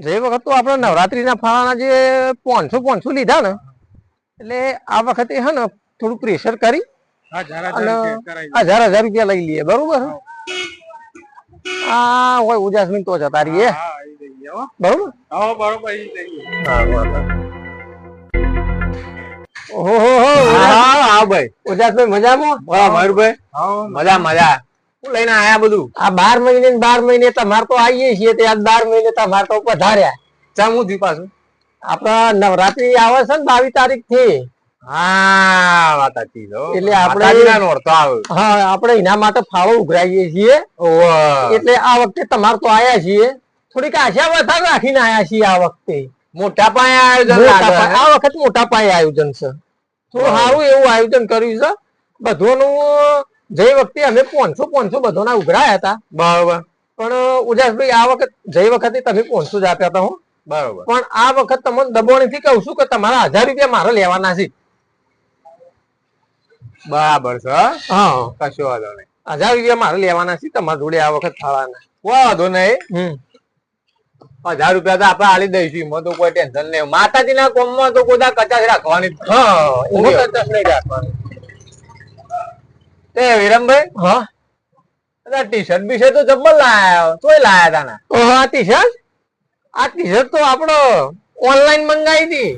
જે વખત તો આપણે નવરાત્રીના ફાળાના જે પાંચસો પાંચસો લીધા ને એટલે આ વખતે હે ને થોડું પ્રેશર કરી અને હજાર હજાર રૂપિયા લઈ લઈએ બરોબર? આ હોય ઉજાસમીન તો જતા રહીએ હા એ હો. બરોબર? હા બરોબર ઓહો હો હો હા હા ભાઈ. ઉજાસભાઈ મજામાં? હા મયુરભાઈ મજા મજા. લઈને આયા બધું? આ બાર મહિને બાર મહિને તમારે તો આવીએ છીએ ત્યાં બાર મહિને તમારે તો પધાર્યા. ચા હું થયું પાછું? આપડા નવરાત્રી આવે છે ને બાવીસ તારીખથી હા વાત સાચી એટલે આપણે- માતાજીના નોરતો આવે. હા આપણે એના માટે ફાળો ઉઘરાઈએ છીએ. એટલે આ વખતે તમારે તો આયા છીએ. થોડીક આશા વધારે રાખીને આયા છીએ આ વખતે. મોટા પાયે આયોજન આ વખત મોટા પાયે આયોજન છે. થોડું સારું એવું આયોજન કર્યું છે. બધોનું જે વખતે અમે પોનસો પાંચસો બધોના ઉઘરાયા હતા. બરોબર. પણ ઉજાસભાઈ આ વખત જે વખતે તમે પોનસો જ આપ્યા હતા હું. બરોબર. પણ આ વખત તમને દબોણીથી કહું છું કે તમારા હજાર રૂપિયા મારે લેવાના છે. બરાબર છે હો. કશો વાંધો નહીં. હજાર રૂપિયા મારે લેવાના છે તમારા જોડે આ વખત થવાના વાંધો નહીં. હમ. હજાર રૂપિયા તો આપણે આલી દઈશું એમાં તો કોઈ ટેન્શન નહીં. માતાજીના કોમમાં તો કોઈ કચાશ રાખવાની હા કચાશ નહીં રાખવાની. તે વિરમભાઈ? હા? ટી શર્ટ બી તો જબ્બર લાયા તોય લાયા તાના. ઓહો આ ટી શર્ટ આ ટી શર્ટ તો આપણો ઓનલાઈન મંગાવી હતી.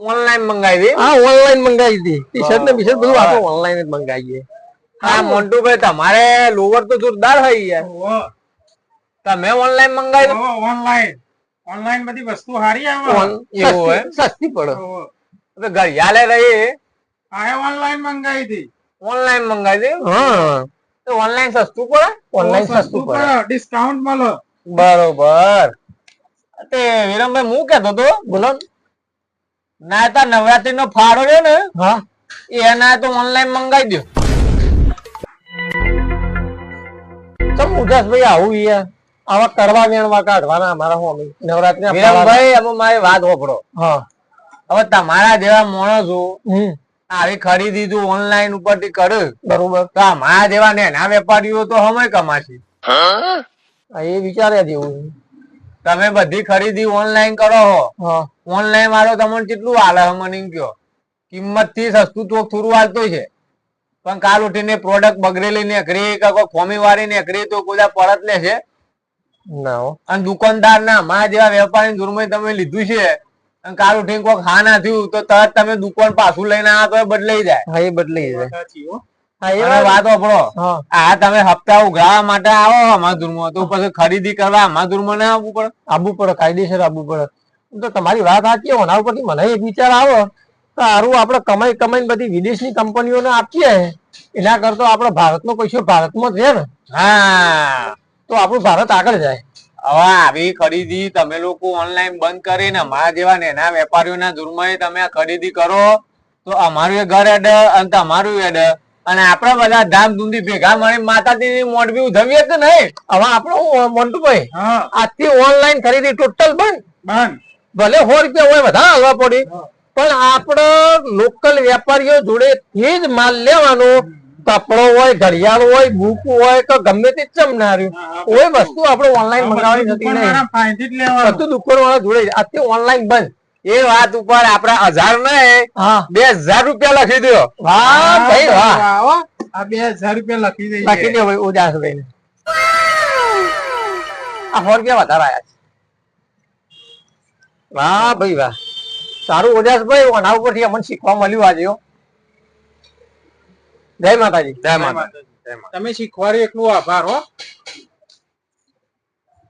ઓનલાઈન મંગાવી હતી હા ઓનલાઈન મંગાવી હતી. ટી શર્ટ ને બીશર્ટ બધું આપણે ઓનલાઈન જ મંગાવીએ હા મોન્ટુભાઈ તમારે લોવર તો જોરદાર હોય યાર તમે ઓનલાઈન મંગાવી ઓનલાઈન ઓનલાઈન બધી વસ્તુ સારી આવે. એવું હોય? સસ્તી પડે. હવે ઘડિયાળે રહી આ ઓનલાઈન મંગાવી હતી ઓનલાઈન મંગાવી હા. તો ઓનલાઈન સસ્તું પડે? ઓનલાઈન સસ્તું પડે. ડિસ્કાઉન્ટ મળે. બરોબર. તે વિરમભાઈ હું કેતો તો બોલો. ના તા નવરાત્રી નો ફાળો રહ્યો ને હા. એના તો ઓનલાઈન મંગાવી દો ચમ ભાઈ આવું યાર આવા કરવા વેણવા કાઢવાના અમારા હોમી. નવરાત્રી વિરમભાઈ અમે મારી વાત હોભળો. હા. હવે તમારા જેવા માણસો હમ. આવી ખરીદી ઓનલાઈન ઉપરથી કર્યું બરોબર. તો અમારા જેવા નેના વેપારીઓ તો સમય કમાશે. એ વિચાર્યા જેવું તમે બધી ખરીદી ઓનલાઈન કરો હો. ઓનલાઈન વાળો તમને કેટલું હાલે મને કયો કિંમતથી સસ્તું તો થોડું હાલતું છે. પણ કાલ ઉઠીને પ્રોડક્ટ બગડેલી નીકળી કે કોઈ ખોમી વાળી નીકળી તો કોઈ પરત લે છે ના અને દુકાનદાર ના મા જેવા વેપારી દુર્મય તમે લીધું છે. કાલ ઉઠીને કોક હા ના થયું તો તરત તમે દુકાન પાછું લઈને આવો તો બદલાઈ જાય. હા એ બદલાઈ જાય. હા વાત આપણો આ તમે હપ્તા ઉઘરાવા માટે આવો અમાધુરમાં તો પછી ખરીદી કરવા અમાધુરમાં ના આવવું પડે. આવવું પડે કાયદેસર આવવું પડે. તો તમારી વાત સાચી હોના ઉપરથી મને એક વિચાર આવો તો સારું આપણે કમાઈ કમાઈને બધી વિદેશની કંપનીઓને આપીએ. એના કરતો આપણો ભારતનો પૈસો ભારતમાં જ રહે ને? હા. તો આપણું ભારત આગળ જાય. હવે આવી ખરીદી તમે લોકો ઓનલાઈન બંધ કરીને અમારા જેવા નેના વેપારીઓના દુર્મય તમે ખરીદી કરો તો અમારું એ ઘર એડ અને તમારું એડ. અને આપણે બધા ધામધૂમથી ભેગા મળી માતાજીની મોડબી ઉધવીએ કે નહીં? હવે આપણે મોન્ટુભાઈ આજથી ઓનલાઈન ખરીદી ટોટલ બંધ. બંધ. ભલે સો રૂપિયા હોય વધારે હલવા પડી. પણ આપણે લોકલ વેપારીઓ જોડે થી જ માલ લેવાનો કપડો હોય ઘડિયાળ હોય બુક હોય કે ગમે તે ચમનાર્યું. કોઈ વસ્તુ આપણે ઓનલાઈન મંગાવવાની નથી નહીં. બધું દુકાન વાળા જોડે. આજથી ઓનલાઈન બંધ. એ વાત ઉપર આપણે હજાર ને બે હજાર રૂપિયા લખી દો વાહ ભાઈ વાહ. બે હજાર રૂપિયા લખી દો ભાઈ આ સો રૂપિયા વધારે આયા છે. વાહ ભાઈ વાહ. સારું ભાઈ ઓના ઉપરથી અમને શીખવા મળ્યું આજે. જય માતાજી. જય માતાજી તમે શીખવાડ્યું એટલું આભાર હો.